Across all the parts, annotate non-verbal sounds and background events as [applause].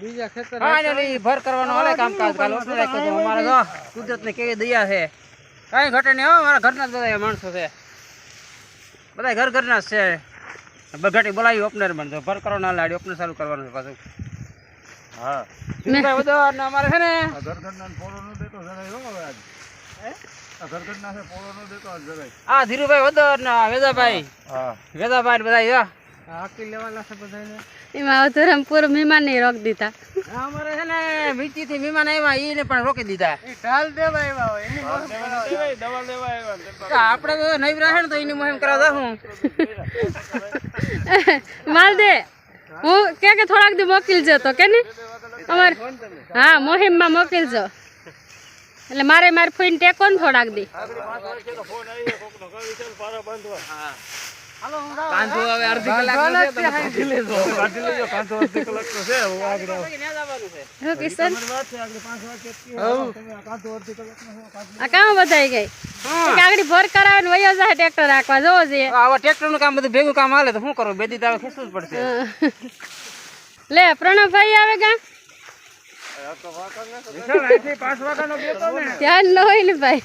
બીજા ખેતર ફાઇનલી ભર કરવાનો હાલે કામકાજ કાલ ઓછું રાખ્યું તો અમારે જો કુદરતની કેવી દયા છે. કાંઈ ઘટે નહીં હો મારા ઘરના બધા માણસો છે. બધા ઘર ઘરના જ છે. બગાટી બોલાવી ઓપનરમાં તો ભર કરવાનો હાલે ઓપનર ચાલુ કરવાનું છે પાછું. હા. બધો અમારે છે ને? ઘર ઘરના પોળો નો દેતો જરાય હો હવે આજ. આ ઘરઘરના છે પોળો નો દેતો આજ જરાય. આ ધીરુભાઈ વદર ના આ વેદાભાઈ. હા. વેદાભાઈ ને બધા જો. હાકી લેવાના છે બધાને એમાં અવતરમ પૂરું મહેમાન ને રોક દીધા. અમારે છે ને વીચી થી મહેમાન આવ્યા એને પણ રોકી દીધા. ઢાલ દેવા આવ્યા હોય એની દવા લેવા આવ્યા તો આપણે તો નહીં રહે ને તો એની મુહિમ કરાવતા હું [laughs] માલદે હું કે કે થોડાક દી મોકલજો તો કે ને? અમારે હા મોહિમમાં મોકલજો એટલે મારે મારે ફોઈને ટેકો ને થોડાક દી. ફોન કાંધો હવે અડધી કલાક નો છે તમે કાઢી લેજો કાઢી લેજો કાંતો અડધી કલાક તો છે હું આગળ છે. હો કિશન? તમારી વાત છે આગળ પાંચ વાગે જ કહ્યું. તમે કાંતો અડધી કલાકનો છે, કાંતો આ કામ બધાઈ ગઈ. કે આગળ ભર કરાવે ને વયો જાય ટ્રેક્ટર રાખવા જોવો જોઈએ આવા ટ્રેક્ટરનું કામ બધું ભેગું કામ હાલે તો શું કરો બે દી તારે ખેંચવું જ પડશે. લે પ્રણવભાઈ આવે ગા. ને. ધ્યાન ન હોય ને ભાઈ.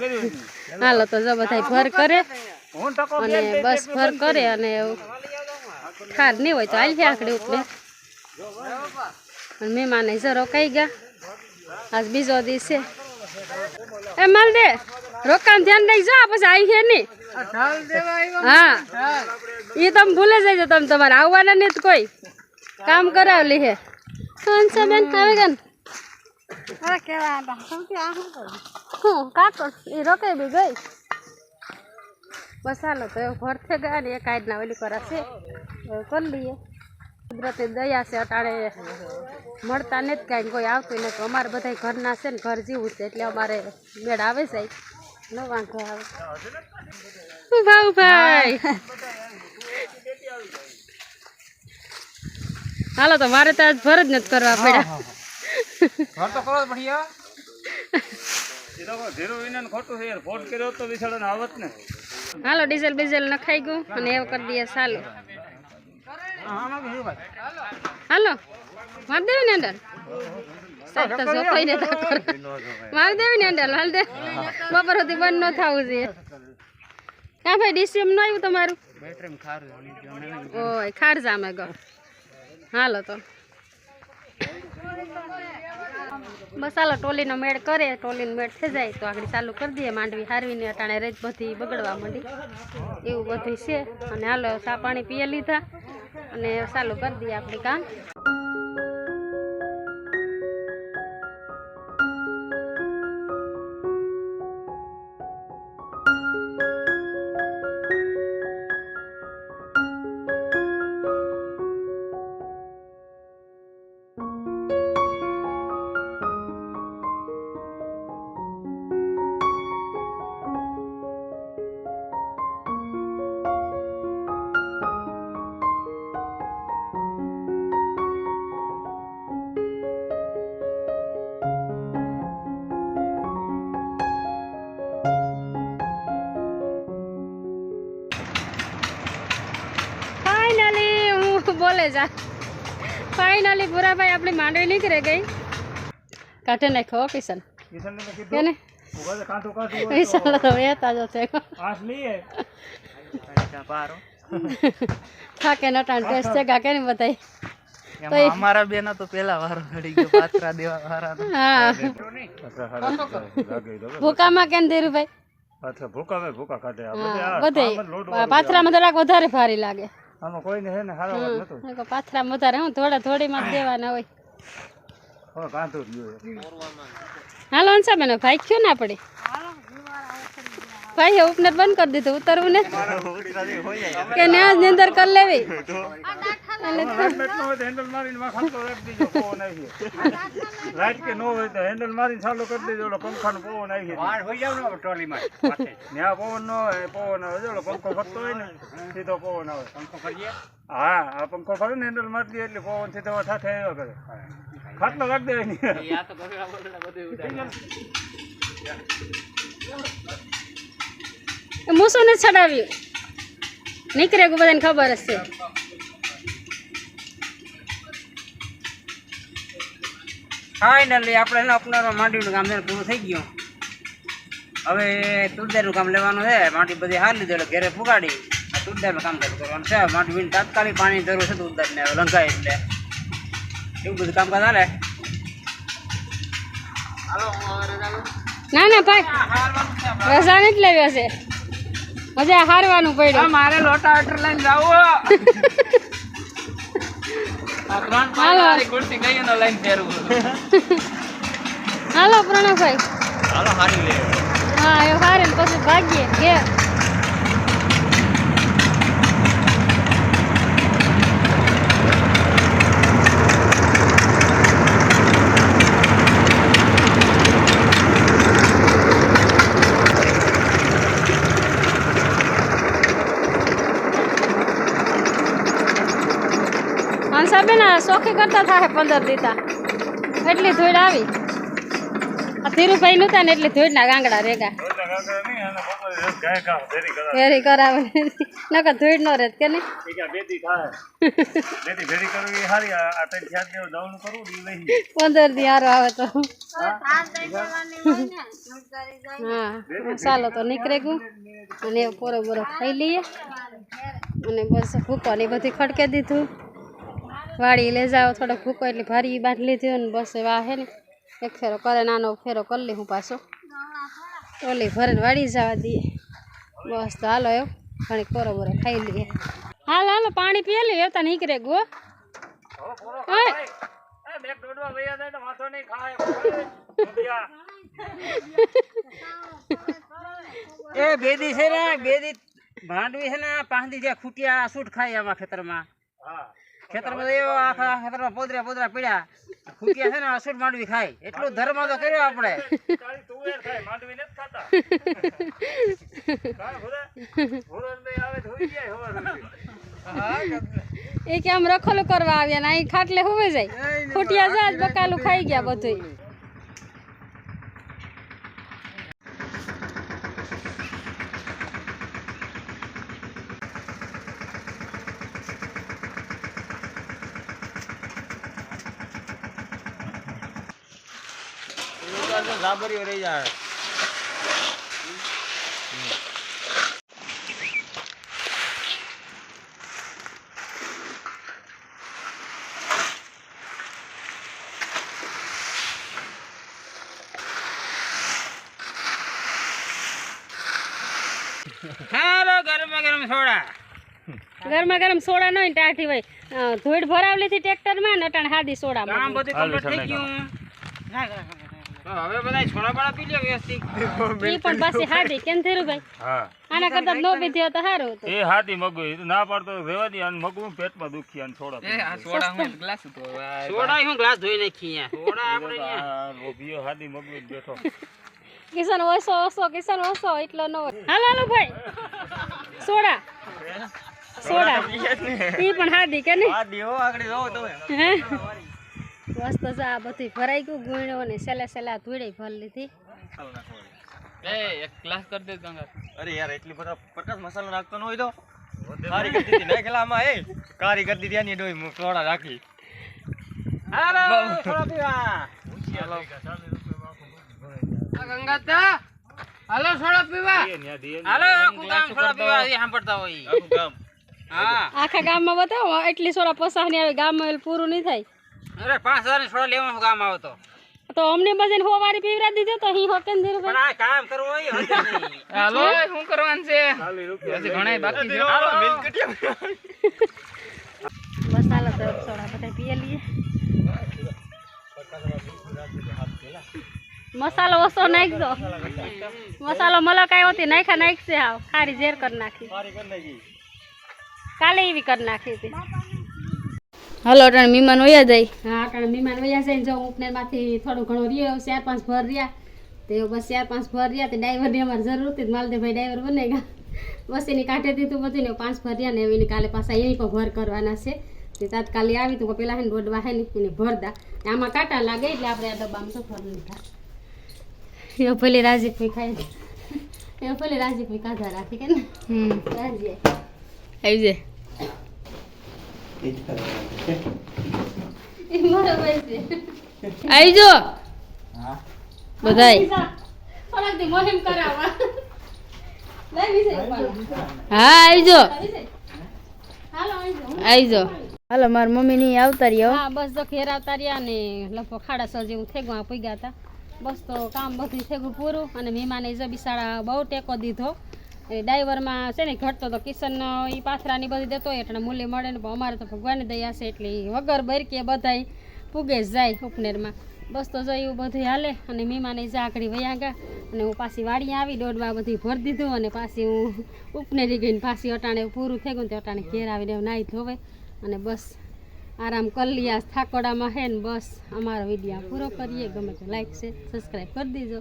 છે. હાલો તો જો બધા ભર કરે. અને બસ ભર કરે અને એવું ઠાર નહીં હોય તો હાલ આખડી ઉપલે અને મહેમાન જો રોકાઈ ગયા. આજ બીજો દિવસ. છે એ માલ દે રોકાણ ધ્યાન રાખજો આ પછી આવી છે નહીં. આ ઢાલ દેવા આવ્યા હા. એ તમે ભૂલે જજો તમે તમારે આવવાના નહીં તો કોઈ. કામ કરાવલી હે. કંસા બેન આવે ગન? હું કાકો એ રોકાઈ બી ગઈ. બસ હાલો તો એવું ભરતે ગયા ને એક આજના ઓલી કરાશે કરી લઈએ? કુદરતી દયા છે અટાણે મળતા નથી કાંઈ કોઈ આવતું નથી. અમારે બધા ઘરના છે ને ઘર જેવું છે એટલે અમારે મેળ આવે છે. ન વાંધો આવે. હું ભાઈ. હાલો તો મારે તો આજ ભર જ નથી કરવા પડ્યા. ઘર તો કરો જ [laughs] એ તો ધીરુ વિનાને ખોટું છે ફોન કર્યો તો વિશાળાને આવત ને. હાલો, ડીઝલ બીઝલ નખાઈ ગયું અને એવું કરી દઈએ ધીરુભાઈ. હાલો માર દેવી ને અંદર? સાહેબ, તો જોતોય ને અંદર હાલ બપોર સુધી બંધ ન થવું જોઈએ. હા ભાઈ ડીસીએમનું આવ્યું તમારું? ઓય ખાર જામે ગો હાલો તો. બસ હાલો, ટોલીનો મેળ કરે, ટોલીનો મેળ થઈ જાય તો આગળ ચાલુ કરી દઈએ. માંડવી હારવીને અટાણે રેત બધી બગડવા માંડી. એવું બધું છે. અને હાલો, ચા પાણી પીએ લીધા. અને ચાલુ કરી દઈએ આપણે કામ. હું બોલે જા. ફાઇનલી ભૂરાભાઈ આપણી માંડવી નીકળે ગઈ. કાઢે નાખ્યો કિશન કિશનને મેં કીધું કેને ઊભા રહે, કાંટો કાઢવું હોય વિશાલ તો વહેતા જ છે હાથ લઈએ થાકે નટાણ ટેસ્ટ છે ગા કે ને બધાય? એમાં અમારા બેના તો પેલા વારો ઘડી ગયો પાત્રા દેવા વાળા હા. અચ્છા, હારું. લાગે તો. ભૂકામાં કેમ ધીરુભાઈ? અચ્છા ભૂકા ભાઈ ભૂકા કાઢે. આ બધે હા આ બધે આમ જ લોટ પાથરામાં જરાક વધારે ભારી લાગે. આમાં કોઈને હે ને હારો વાત નતો. મેં પાથરા વધારે હું થોડા થોડી માં દેવાના હોય. હવે કાંતો જ ગયો. હાલો અંસા બેનો ભાઈ કયો ના પડી ભાઈ ઉપનેર બંધ કરી દીધું ઉતરવું ને. કે ન્યા જ અંદર કરી લેવી. હેલ્મેટ ન હોય તો હેન્ડલ મારીને ખાતો રાખી દેજો આવી છે કે નો હોય તો હેન્ડલ મારીને ચાલુ કરી દેજો ઓલો પંખાનો પવન આવી છે ત્યાં પવન નો હોય પવન આવે ઓલો પંખો ફરતો હોય ને સીધો પવન આવે પંખો ફરીએ? હા આ પંખો ફરે ને હેન્ડલ મારી દે એટલે પવન સીધો સાથે આવ્યો કરે. ખાટલો રાખી દે એની. મૂસું ને ચડાવ્યું. નીકળે ગુ બધાને ખબર જ છે ફાઇનલી આપણે એને અપનાવવા માંડવીનું કામ છે પૂરું થઈ ગયું. હવે તુરદારનું કામ લેવાનું છે. માટી બધી હાર લીધું એટલે ઘરે ફુગાડી. આ તુરદારનું કામ ચાલુ કરવાનું છે. માટી તાત્કાલિક પાણી જરૂર છે તુરદારને હવે લંકાય એટલે. એવું બધું કામ કામકાજ હાલે? ના ના ભાઈ. રજા નથી લેવી હશે મજા હારવાનું પડ્યું. મારે લોટા અટર લઈને જાવો [laughs] આ ત્રણ [laughs] હાલો. પ્રણવભાઈ. હાલો હારી લે. હા એ હારે ને પછી ભાગીએ ઘેર. હંસાબેન કરતા થાય પંદર દીતા એટલી ધૂળ આવી. આ ધીરુભાઈ નહોતા ને એટલે ધૂળના ગાંગડા રેગા. ગાય ફેરી કરાવે. નકર ધૂળ નો રેત કે નહીં. પંદર દી હારો આવે તો. હા? ચાલો તો નીકળે ગયું અને પોરો બોરો ખાઈ લઈએ. અને બસ ભૂકો ને બધી ખડકે દીધું. વાળી લઈ જાઓ થોડોક ભૂકો એટલે ભારી બાંધી લીધી ને બસ એવા હે ને. એક ફેરો કરે નાનો ફેરો કરી લઈ હું પાછો. ઓલી ભરીને વાળી જવા દઈએ. બસ તો હાલો એવું ઘણી કોરો બોરો ખાઈ લઈએ. હાલ હાલો પાણી પીએ લઈએ એવું નીકળે ગો. એ બેદી છે ને બેદી ભાંડવી છે ને પાંદી જ્યાં ખૂટ્યા સૂટ ખાય આમાં ખેતરમાં. હા. ખેતરમાં એવો આખા ખેતરમાં પોદરા પોદરા પડ્યા. ખૂટ્યા છે ને અસુર માંડવી ખાય. એટલું ધર્મ તો કર્યો આપણે. એ કે આમ રખોલું કરવા આવ્યા ને અહીં ખાટલે હોવે જાય. ખોટિયા જાય બકાલું ખાઈ ગયા બધું હાલો ગરમા ગરમ સોડા. ગરમા ગરમ સોડા નહીં ટાઢી હોય. ધોઈડ ભરાવલી ટ્રેક્ટરમાં ને અટાણે હાદી સોડા કામ બધું કમ્પ્લીટ થઈ ગયું. તો હવે બધા સોડા બાડા પી લ્યો વ્યવસ્થિત. એ પણ પાસે હાડી કેમ થેરું ભાઈ. હા. આના કરતા નો પીધી હોત તો હારું હતું. એ હાથી મગુ ના પડતો રેવા દી અને મગું પેટમાં દુખી અને થોડા એ આ સોડા હું ગ્લાસ તો હવે હું ગ્લાસ ધોઈ નાખી અહીંયા. [laughs] સોડા આપણે અહીંયા. આ લોભીઓ હાથી મગું બેઠો. કિશન ઓસો ઓસો કિશન ઓછો એટલો નો. હાલો હાલો ભાઈ. સોડા. સોડા એ પણ હાડી કે નહીં? હે? મસ્ત છે આ બધી ભરાઈ ગયું ગુણ્યો ને સેલા સેલા ધૂળે ભરી લીધી. એ એક ગ્લાસ કરી દે ગંગા અરે યાર એટલી બધા પચાસ મસાલો નાખતો ન હોય તો? કારી કરી દીધી નાખેલા આમાં એ? કારી કરી દીધી આની ડોઈ સોડા રાખી. હાલો થોડા પીવા. ગંગાતા હાલો. સોડા પીવા. એ ન્યા દે હાલો આખું ગામ થોડા પીવા એ સાંભળતા હોય. આખું ગામ. હા. આખા ગામમાં બતાવો એટલી સોડા પસાહની આવે ગામમાં એટલે પૂરું નહીં થાય. અરે પાંચ હજાર લેવા હું કામ આવે તો તો અમને બધાને હોવારી પીવરા દીધો તો અહીં હોકે ને પણ આ કામ કરવો હોય. [laughs] હાલો. શું કરવાનું છે? હજી ઘણા બાકી છે હાલો. તો સોડા બધા પીએ લઈએ મસાલો ઓછો નાખજો મસાલો મલક આવ્યો હતી નાખા નાખશે હાવ ખારી ઝેર કરી નાખી. કાલે એવી કરી નાખી હતી. હલો અટાણે મહેમાન વયા જાય. હા અટાણે મહેમાન વયા જાય ને જો ઉપનેરમાંથી થોડું ઘણું રહ્યો ચાર પાંચ ભર રહ્યા. તે બસ ચાર પાંચ ભર રહ્યા તે ડ્રાઈવરની અમારે જરૂર હતી તો માલદેવભાઈ ડ્રાઈવર બનેગા બસ એની કાઢે દીધું બધું ને પાંચ ભર રહ્યા ને હવે એની કાલે પાછા એની પણ ભર કરવાના છે. તે તાત્કાલિક આવી તો પેલા હે ને દોડવા હે ને એને ભરદા આમાં કાંટા લાગે એટલે આપણે આ ડબ્બામાં તો ભરી લીધા. એ ભલે રાજીભાઈ ખાય. એ ભલે રાજીભાઈ કાઢા રાખી કે ને. રાજી આવી જાય. [laughs] એ બધાય. કરાવવા હા આવજો આવજો હાલો મારી મમ્મી ની આવતા રહ્યો. હા બસ તો ઘેર આવતા રહ્યા ને લગભગ ખાડા સર જેવું થઈ ગયું પૂગ્યા હતા. બસ તો કામ બધું થઈ ગયું પૂરું અને મહેમાને જો બિસાડા બહુ ટેકો દીધો. એ ડ્રાઈવરમાં છે ને ઘટતો તો કિશન એ પાથરાની બધી દેતો એટલે મૂલ્ય મળે ને પણ અમારે તો ભગવાનની દયા છે, એટલે વગર બરકે બધાય પૂગે જાય ઉપનેરમાં. બસ તો જોયું બધું હાલે, અને મીમાને ઝાકડી વયા ગયા, અને હું પાછી વાડી આવી, દોડવા બધી ભરી દીધું, અને પાછી હું ઉપનેરી ગઈને પાછી અટાણે પૂરું થઈ ગયું તે અટાણે ઘેર આવીને નાહી ધોવે. અને બસ આરામ લઈએ થાકોડામાં હે ને બસ. અમારો વીડિયો પૂરો કરીએ, ગમે તો લાઈક છે સબસ્ક્રાઈબ કરી દીજો.